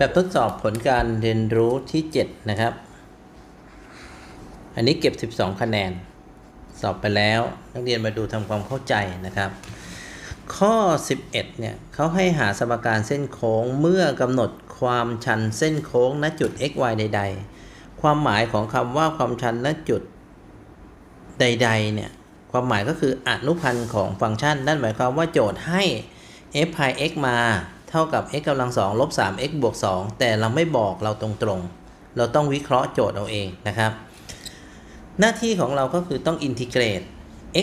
แบบทดสอบผลการเรียนรู้ที่ 7 นะครับ อันนี้เก็บ 12 คะแนน สอบไปแล้ว นักเรียนมาดูทำความเข้าใจนะครับ ข้อ 11 เนี่ยเขาให้หาสมการเส้นโค้งเมื่อกำหนดความชันเส้นโค้งณจุด x y ใด ๆ ความหมายของคำว่าความชันณจุดใดๆ เนี่ย ความหมายก็คืออนุพันธ์ของฟังก์ชัน นั่นหมายความว่าโจทย์ให้ f พาย x มา เท่ากับ x กำลัง2ลบ 3x บวก2แต่เราไม่บอกเราตรงๆ เราต้องวิเคราะห์โจทย์เอาเองนะครับ หน้าที่ของเราก็คือต้องอินทิเกรต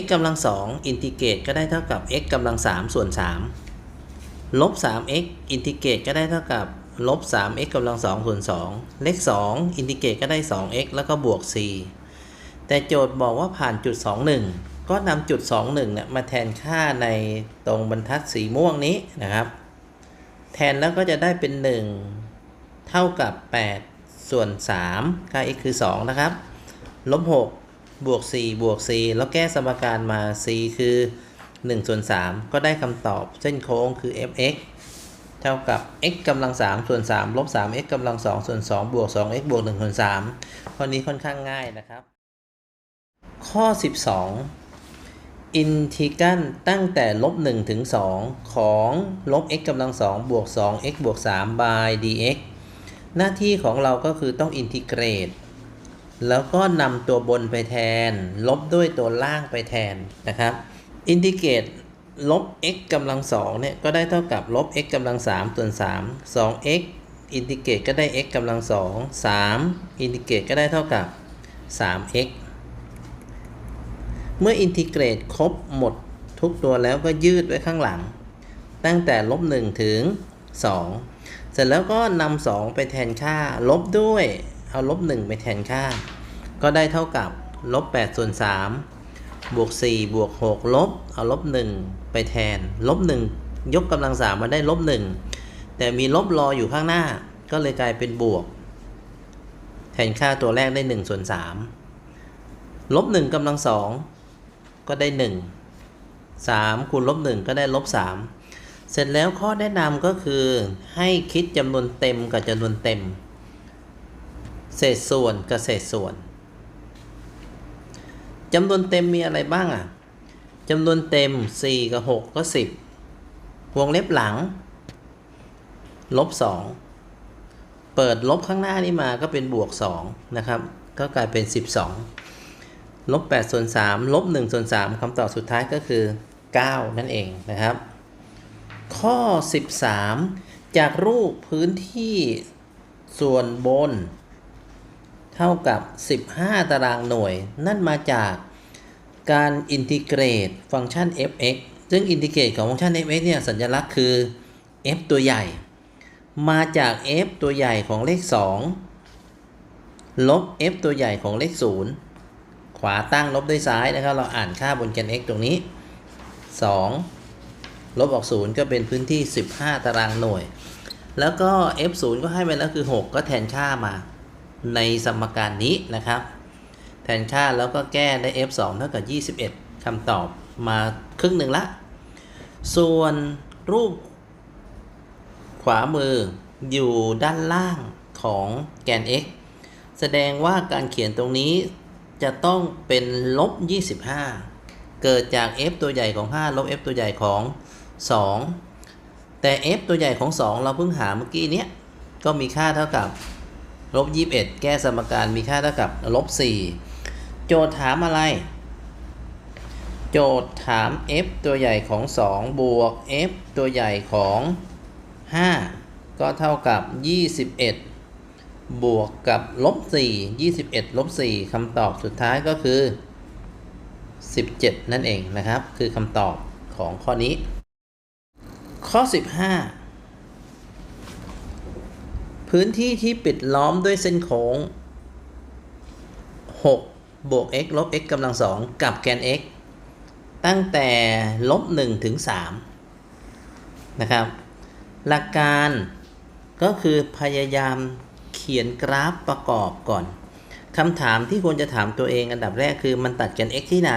x กำลัง2อินทิเกรตก็ได้เท่ากับ x กำลัง3ส่วน3ลบ 3x อินทิเกรตก็ได้เท่ากับลบ 3x กำลัง2ส่วน2เลข 2 อินทิเกรตก็ได้ 2x แล้วก็บวก4แต่โจทย์บอกว่าผ่านจุด 21 ก็นำจุด 21เนี่ยมาแทนค่าในตรงบรรทัดสีม่วงนี้นะครับ แทนแล้วก็จะได้เป็น 1 เท่ากับ 8 ส่วน3ค่า x คือ 2 นะครับ ลบ 6 บวก 4 บวก 4 แล้วแก้สมการมา c คือ 1 ส่วน 3 ก็ได้คำตอบเส้นโค้งคือ fx เท่ากับ x กำลัง 3 ส่วน 3 ลบ 3x กำลัง 2 ส่วน 2 บวก 2x บวก 1 ส่วน 3 ข้อนี้ค่อนข้างง่ายนะครับ ข้อ 12 อินทิกรัลตั้งแต่ลบ1ถึง 2 ของลบ x กำลัง2บวก 2x บวก3 by dx หน้าที่ของเราก็คือต้องอินทิเกรต แล้วก็นำตัวบนไปแทน ลบด้วยตัวล่างไปแทนนะครับ อินทิเกรตลบ x กำลัง2เนี่ยก็ได้เท่ากับลบ x กำลัง3ส่วน3 2x อินทิเกรตก็ได้ x กำลัง2 3 อินทิเกรตก็ได้เท่ากับ 3x เมื่ออินทิเกรตครบหมดทุกตัวแล้วก็ยืดไว้ข้างหลัง ตั้งแต่ลบ1ถึง 2 เสร็จแล้วก็นำ2ไปแทนค่า ลบด้วย เอาลบ1ไปแทนค่า ก็ได้เท่ากับลบ8ส่วน3บวก4บวก6ลบ เอาลบ1ไปแทน ลบ1ยกกำลัง3มาได้ลบ1แต่มีลบรออยู่ข้างหน้า ก็เลยกลายเป็นบวก แทนค่าตัวแรกได้1ส่วน3ลบ1กำลัง2 ก็ได้ 1 3 คูณลบ1ก็ได้ลบ3 เสร็จแล้วข้อแนะนำก็คือให้คิดจำนวนเต็มกับจำนวนเต็ม เศษส่วนกับเศษส่วนจำนวนเต็มมีอะไรบ้างอะจำนวนเต็ม 4 กับ 6 ก็ 10 วงเล็บหลัง ลบ 2 เปิดลบข้างหน้านี้มาก็เป็นบวก 2 นะครับ ก็กลายเป็น 12 ลบ8ส่วน3ลบ1ส่วน3คำตอบสุดท้ายก็คือ 9 นั่นเองนะครับ ข้อ 13 จากรูปพื้นที่ส่วนบน เท่ากับ 15 ตารางหน่วย นั่นมาจากการอินทิเกรตฟังก์ชัน f(x) ซึ่งอินทิเกรตของฟังก์ชัน f(x) เนี่ยสัญลักษณ์คือ f ตัวใหญ่ มาจาก f ตัวใหญ่ของเลข 2 ลบ f ตัวใหญ่ของเลข 0 ขวาตั้งลบด้วยซ้ายนะครับ เราอ่านค่าบนแกน x ตรงนี้ 2 ลบออก 0 ก็เป็นพื้นที่ 15 ตารางหน่วย แล้วก็ f 0ก็ให้ไปแล้วคือ 6 ก็แทนค่ามาในสมการนี้นะครับ แทนค่าแล้วก็แก้ได้ f 2เท่ากับ 21คำตอบมาครึ่งหนึ่งละ ส่วนรูป ขวามืออยู่ด้านล่างของแกน x แสดงว่าการเขียนตรงนี้ จะต้องเป็นลบ 25 เกิดจาก f ตัวใหญ่ของ 5 ลบ f ตัวใหญ่ของ 2 แต่ f ตัวใหญ่ของ 2 เราเพิ่งหาเมื่อกี้เนี้ย ก็มีค่าเท่ากับลบ 21 แก้สมการมีค่าเท่ากับลบ 4 โจทย์ถามอะไร โจทย์ถาม f ตัวใหญ่ของ 2 บวก f ตัวใหญ่ของ 5 ก็เท่ากับ 21 บวกกับลบ4 21ลบ4คำตอบสุดท้ายก็คือ 17 นั่นเองนะครับ คือคำตอบของข้อนี้ ข้อ 15 พื้นที่ที่ปิดล้อมด้วยเส้นโค้ง 6 บวก x ลบ x กำลัง2กับแกน x ตั้งแต่ลบ1ถึง3นะครับ หลักการก็คือพยายาม เขียนกราฟประกอบก่อนคำถามที่ควรจะถามตัวเองอันดับแรกคือมันตัดแกน x ที่ไหน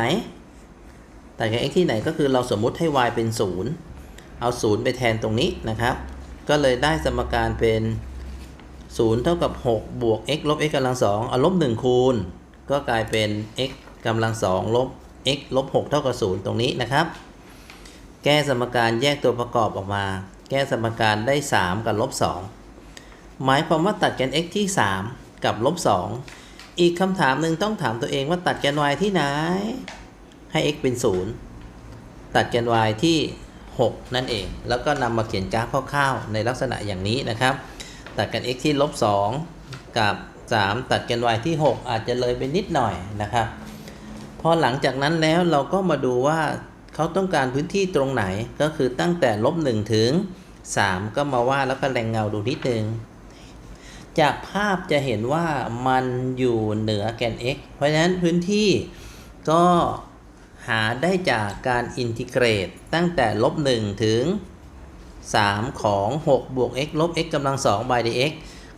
ตัดแกน x ที่ไหนก็คือเราสมมุติให้ y เป็น 0 เอา 0 ไปแทนตรงนี้นะครับ ก็เลยได้สมการเป็น 0 เท่ากับ 6 บวก x ลบ x กำลัง2เอาลบ 1 คูณ ก็กลายเป็น x กำลัง2ลบ x ลบ 6 เท่ากับ 0 ตรงนี้นะครับ แก้สมการแยกตัวประกอบออกมา แก้สมการได้ 3 กับลบ 2 หมายความว่าตัดแกน x ที่ 3 กับลบ2อีกคำถามหนึ่งต้องถามตัวเองว่าตัดแกน y ที่ไหน ให้ x เป็น 0 ตัดแกน y ที่ 6 นั่นเอง แล้วก็นำมาเขียนกราฟคร่าวๆในลักษณะอย่างนี้นะครับ ตัดกัน x ที่ลบ2กับ 3 ตัดกัน y ที่ 6 อาจจะเลยไปนิดหน่อยนะครับ พอหลังจากนั้นแล้วเราก็มาดูว่าเขาต้องการพื้นที่ตรงไหนก็คือตั้งแต่ลบ1ถึง 3 ก็มาว่าดแล้วก็แรงเงาดูนิดนึง จากภาพจะเห็นว่ามันอยู่เหนือแกน x เพราะฉะนั้นพื้นที่ก็หาได้จากการอินทิเกรตตั้งแต่ลบ1ถึง 3 ของ 6 บวก x ลบ x กำลัง2 by dx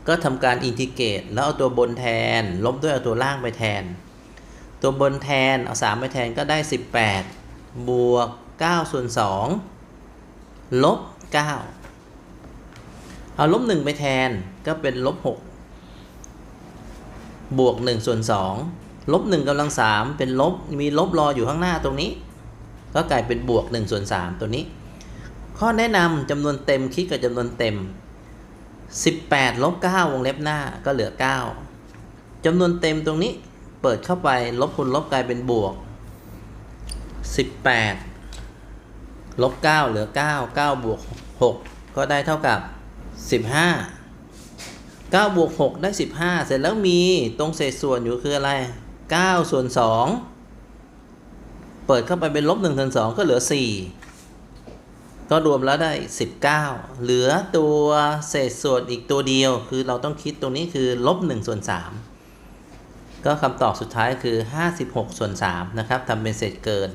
ก็ทำการอินทิเกรตแล้วเอาตัวบนแทน ลบด้วยเอาตัวล่างไปแทน ตัวบนแทนเอา 3 ไปแทนก็ได้ 18 บวก9ส่วน2ลบ 9 เอาลบ1ไปแทนก็เป็นลบ6บวก1ส่วน2ลบ1กำลัง3เป็นลบมีลบรออยู่ข้างหน้าตรงนี้ ก็กลายเป็นบวก1ส่วน3ตัวนี้ ข้อแนะนำจำนวนเต็มคิดกับจำนวนเต็ม 18ลบ9วงเล็บหน้าก็เหลือ 9จำนวนเต็มตรงนี้เปิดเข้าไปลบคูณลบกลายเป็นบวก 18ลบ9เหลือ 9 9บวก6ก็ได้เท่ากับ 15 9บวก6ได้15เสร็จแล้วมีตรงเศษส่วนอยู่คืออะไร9ส่วน2เปิดเข้าไปเป็นลบ1ส่วน2ก็เหลือ4ก็รวมแล้วได้19เหลือตัวเศษส่วนอีกตัวเดียว คือเราต้องคิดตรงนี้คือลบ1ส่วน3ก็คำตอบสุดท้ายคือ 56 ส่วน 3 นะครับทำเป็นเศษเกิน